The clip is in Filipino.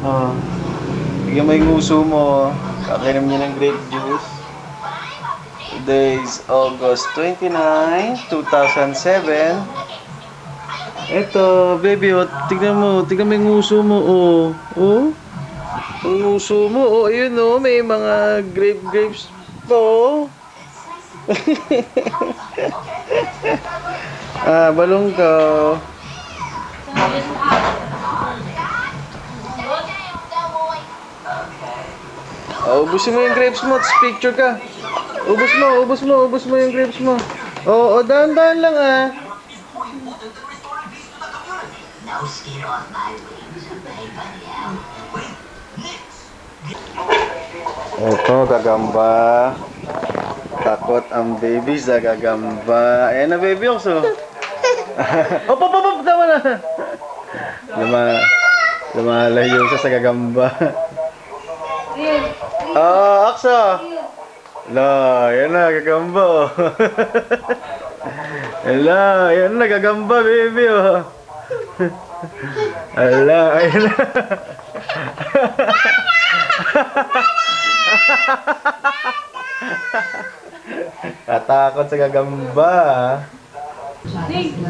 Oh. Bigyan mo yung uso mo. Kakainom niya ng grape juice. Today is August 29, 2007. Eto, baby, oh, tignan mo, tignan mo yung uso mo, oh. Oh? Ang uso mo, oh, ayun, oh, may mga grape grapes pa, oh. ah, balong ka. Oh, ubusin mo yung grapes mo, tapos picture ka. Ubus mo, ubus mo, ubus mo yung grapes mo. Oo, oh, dahan-dahan lang ah. Ito, gagamba. Takot ang baby sa gagamba. Ayan na baby, okso. hop, hop, hop, hop, tama na. Luma, lumalayo siya sa gagamba. Ah, aksa. La, yan na, gagamba. oh. Ala, yan na, gagamba, baby, oh. Ala, ayan na. Katakot sa gagamba.